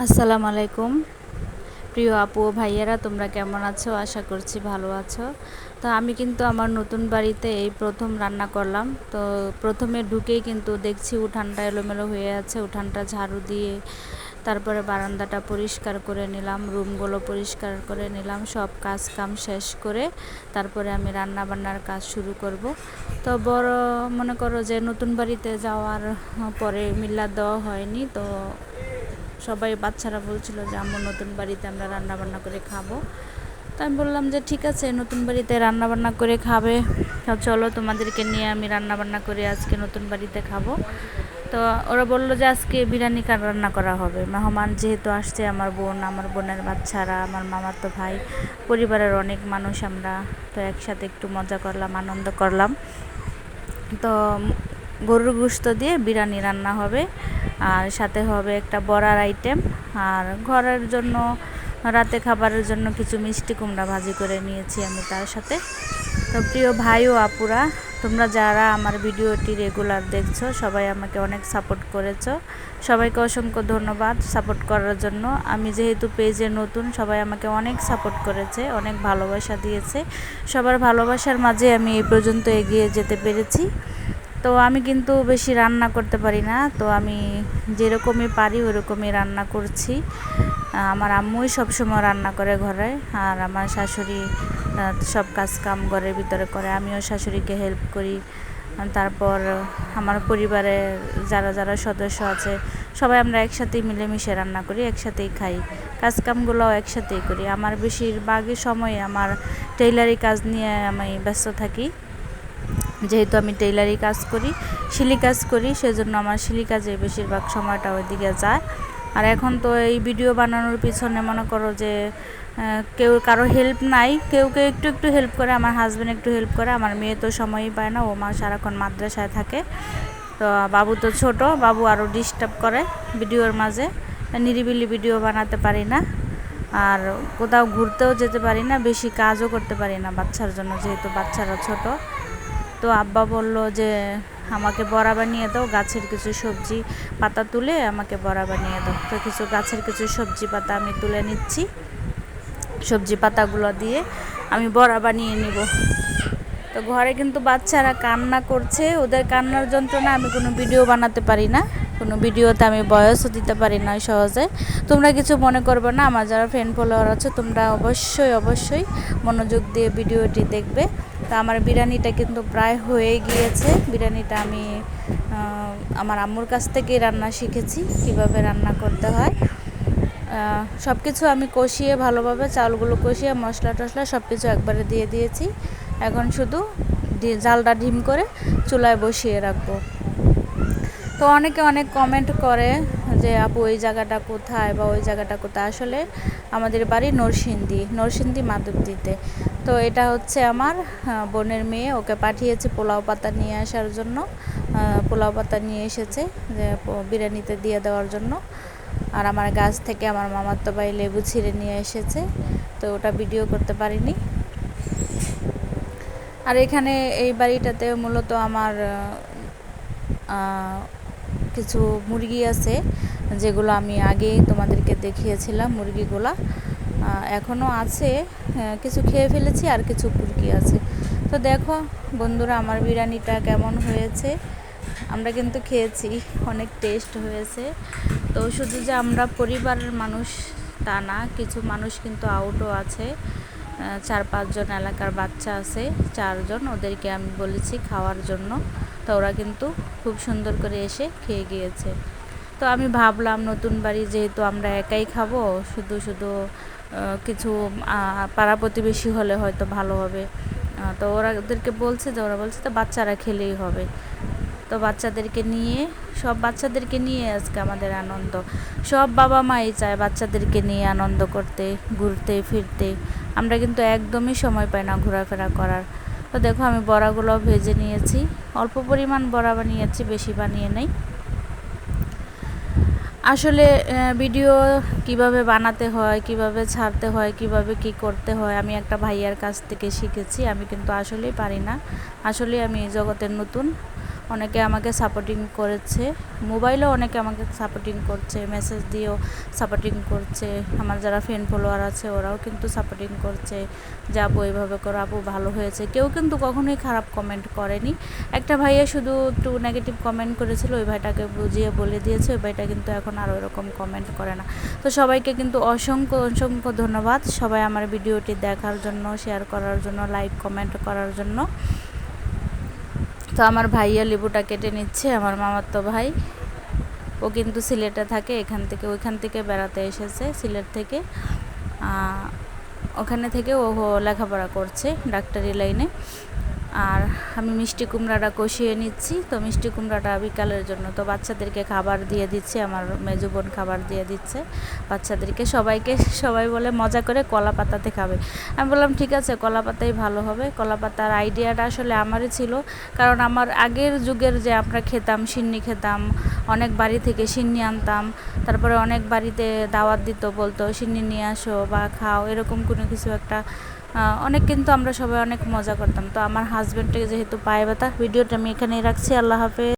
আসসালামু আলাইকুম। প্রিয় আপু ও ভাইয়েরা, তোমরা কেমন আছো? আশা করছি ভালো আছো। তো আমি কিন্তু আমার নতুন বাড়িতে এই প্রথম রান্না করলাম। তো প্রথমে ঢুকেই কিন্তু দেখছি উঠানটা এলোমেলো হয়ে আছে। উঠানটা ঝাড়ু দিয়ে তারপরে বারান্দাটা পরিষ্কার করে নিলাম, রুমগুলো পরিষ্কার করে নিলাম, সব কাজ কাম শেষ করে তারপরে আমি রান্না বান্নার কাজ শুরু করব। তো বড়, মনে করো যে নতুন বাড়িতে যাওয়ার পরে মিল্লা দেওয়া হয়নি, তো সবাই বাচ্চারা বলছিল যে আমার নতুন বাড়িতে আমরা রান্না বান্না করে খাব। তো আমি বললাম যে, ঠিক আছে, নতুন বাড়িতে রান্না বান্না করে খাবে। তো চলো তোমাদেরকে নিয়ে আমি রান্না বান্না করে আজকে নতুন বাড়িতে খাব। তো ওরা বলল যে, আজকে বিরিয়ানি কার রান্না করা হবে। মেহমান যেহেতু আসছে, আমার বোন, আমার বোনের বাচ্চারা, আমার মামার তো ভাই, পরিবারের অনেক মানুষ আমরা। তো একসাথে একটু মজা করলাম, আনন্দ করলাম। তো গরুর গুস্ত দিয়ে বিরিয়ানি রান্না হবে, আর সাথে হবে একটা বড়ার আইটেম আর ঘরের জন্য, রাতে খাবারের জন্য কিছু মিষ্টি কুমড়া ভাজি করে নিয়েছি আমি তার সাথে। তো প্রিয় ভাই ও আপুরা, তোমরা যারা আমার ভিডিওটি রেগুলার দেখছ, সবাই আমাকে অনেক সাপোর্ট করেছ। সবাইকে অসংখ্য ধন্যবাদ সাপোর্ট করার জন্য। আমি যেহেতু পেজে নতুন, সবাই আমাকে অনেক সাপোর্ট করেছে, অনেক ভালোবাসা দিয়েছে। সবার ভালোবাসার মাঝে আমি এই পর্যন্ত এগিয়ে যেতে পেরেছি। তো আমি কিন্তু বেশি রান্না করতে পারি না। তো আমি যেরকমই পারি ওরকমই রান্না করছি। আমার আম্মুই সবসময় রান্না করে ঘরে আর আমার শাশুড়ি সব কাজ কাম ঘরের ভিতরে করে। আমিও শাশুড়িকে হেল্প করি। তারপর আমার পরিবারের যারা যারা সদস্য আছে, সবাই আমরা একসাথেই মিলেমিশে রান্না করি, একসাথেই খাই। কাজকামগুলোও একসাথেই করি। আমার বেশিরভাগই সময় আমার টেইলারি কাজ নিয়ে আমি ব্যস্ত থাকি। যেহেতু আমি টেইলারি কাজ করি, শিলি কাজ করি, সেজন্য আমার শিলি কাজে বেশিরভাগ সময়টা ওইদিকে যায়। আর এখন তো এই ভিডিও বানানোর পিছনে মনে করো যে কেউ কারও হেল্প নাই, কেউ কেউ একটু একটু হেল্প করে, আমার হাজব্যান্ড একটু হেল্প করে, আমার মেয়ে তো সময়ই পায় না, ও মা সারাক্ষণ মাদ্রাসায় থাকে। তো বাবু তো ছোট, বাবু আরও ডিস্টার্ব করে ভিডিওর মাঝে নিরিবিলি ভিডিও বানাতে পারি না। আর কোথাও ঘুরতেও যেতে পারি না, বেশি কাজও করতে পারি না বাচ্চার জন্য, যেহেতু বাচ্চারা ছোট। তো আব্বা বলল যে, আমাকে বড়া বানিয়ে দাও, গাছের কিছু সবজি পাতা তুলে আমাকে বড়া বানিয়ে দাও। তো কিছু গাছের কিছু সবজি পাতা আমি তুলে নিচ্ছি। সবজি পাতাগুলো দিয়ে আমি বড়া বানিয়ে নিব। তো ঘরে কিন্তু বাচ্চারা কান্না করছে, ওদের কান্নার যন্ত্রণা আমি কোনো ভিডিও বানাতে পারি না। কোনো ভিডিওতে আমি বয়সও দিতে পারি না সহজে। তোমরা কিছু মনে করবে না, আমার যারা ফ্রেন্ড ফলোয়ার আছে, তোমরা অবশ্যই অবশ্যই মনোযোগ দিয়ে ভিডিওটি দেখবে। তা আমার বিরিয়ানিটা কিন্তু প্রায় হয়ে গিয়েছে। বিরিয়ানিটা আমি আমার আম্মুর কাছ থেকেই রান্না শিখেছি, কীভাবে রান্না করতে হয়। সব কিছু আমি কষিয়ে ভালোভাবে, চালগুলো কষিয়ে, মশলা টশলা সব কিছু একবারে দিয়ে দিয়েছি। এখন শুধু জালটা ডিম করে চুলায় বসিয়ে রাখব। তো অনেকে অনেক কমেন্ট করে যে, আপু ওই জায়গাটা কোথায় বা ওই জায়গাটা কোথায়? আসলে আমাদের বাড়ি নরসিংদী নরসিংদী মাধবদীতে। তো এটা হচ্ছে আমার বোনের মেয়ে, ওকে পাঠিয়েছে পোলাও পাতা নিয়ে আসার জন্য। পোলাও পাতা নিয়ে এসেছে, যে বিরিয়ানিতে দিয়ে দেওয়ার জন্য। আর আমার গাছ থেকে আমার মামার তো ভাই লেবু ছিঁড়ে নিয়ে এসেছে, তো ওটা ভিডিও করতে পারিনি। আর এখানে এই বাড়িটাতে মূলত আমার কিছু মুরগি আছে, যেগুলো আমি আগেই তোমাদেরকে দেখিয়েছিলাম মুরগিগুলা। এখনও আছে কিছু খেয়ে ফেলেছি আর কিছু মুরগি আছে। তো দেখো বন্ধুরা, আমার বিরিয়ানিটা কেমন হয়েছে? আমরা কিন্তু খেয়েছি, অনেক টেস্ট হয়েছে। তো শুধু যে আমরা পরিবারের মানুষ তা না, কিছু মানুষ কিন্তু আউটও আছে। চার পাঁচজন এলাকার বাচ্চা আছে, চারজন ওদেরকে আমি বলেছি খাওয়ার জন্য। তো ওরা কিন্তু খুব সুন্দর করে এসে খেয়ে গিয়েছে। তো আমি ভাবলাম নতুন বাড়ি যেহেতু আমরা একাই খাব, শুধু শুধু কিছু পাড়া প্রতিবেশী হলে হয়তো ভালো হবে। তো ওরা ওদেরকে বলছে যে, ওরা বলছে তো বাচ্চারা খেলেই হবে। তো বাচ্চাদেরকে নিয়ে, সব বাচ্চাদেরকে নিয়ে আজকে আমাদের আনন্দ। সব বাবা মাই চায় বাচ্চাদেরকে নিয়ে আনন্দ করতে, ঘুরতে, ফিরতে। আমরা কিন্তু একদমই সময় পাই না ঘোরাফেরা করার। তো দেখো আমি বড়াগুলো ভেজে নিয়েছি। অল্প পরিমাণ বড়া বানিয়েছি, বেশি বানিয়ে নেই। আসলে ভিডিও কীভাবে বানাতে হয়, কীভাবে ছাড়তে হয়, কীভাবে কি করতে হয়, আমি একটা ভাইয়ার কাছ থেকে শিখেছি। আমি কিন্তু আসলেই পারি না। আসলে আমি জগতের নতুন। অনেকে আমাকে সাপোর্টিং করেছে। মোবাইলেও অনেকে আমাকে সাপোর্টিং করছে মেসেজ দিয়েও সাপোর্টিং করছে। আমার যারা ফ্রেন্ড ফলোয়ার আছে, ওরাও কিন্তু সাপোর্টিং করছে। যে আপু এইভাবে করো, আপু ভালো হয়েছে। কেউ কিন্তু কখনোই খারাপ কমেন্ট করেনি। একটা ভাইয়া শুধু একটু নেগেটিভ কমেন্ট করেছিল, ওই ভাইটাকে বুঝিয়ে বলে দিয়েছে, ওই ভাইটা কিন্তু এখন আর ওরকম কমেন্ট করে না। তো সবাইকে কিন্তু অসংখ্য অসংখ্য ধন্যবাদ। সবাই আমার ভিডিওটি দেখার জন্য শেয়ার করার জন্য লাইক কমেন্ট করার জন্য। তো আমার ভাইয়া লেবুটা কেটে নিচ্ছে, আমার মামার তো ভাই। ও কিন্তু সিলেটে থাকে, এখান থেকে, ওইখান থেকে বেড়াতে এসেছে সিলেট থেকে। ওখানে থেকে ও লেখাপড়া করছে ডাক্তারি লাইনে। আর আমি মিষ্টি কুমড়াটা কষিয়ে নিচ্ছি। তো মিষ্টি কুমড়াটা বিকালের জন্য। তো বাচ্চাদেরকে খাবার দিয়ে দিচ্ছি, আমার মেজো বোন খাবার দিয়ে দিচ্ছে। বাচ্চাদেরকে সবাইকে, সবাই বলে মজা করে কলা পাতাতে খাবে। আমি বললাম, ঠিক আছে, কলা পাতাই ভালো হবে। কলা পাতার আইডিয়াটা আসলে আমারই ছিল। কারণ আমার আগের যুগের যে আমরা খেতাম, সিন্নি খেতাম, অনেক বাড়ি থেকে সিন্নি আনতাম, তারপরে অনেক বাড়িতে দাওয়াত দিত, বলতো, সিন্নি নিয়ে আসো বা খাও। এরকম কোনো কিছু একটা অনেক কিন্তু আমরা সবাই অনেক মজা করতাম। তো আমার হাজব্যান্ডকে যেহেতু পায়ে ব্যথা ভিডিওটা আমি এখানেই রাখছি। আল্লাহ হাফেজ।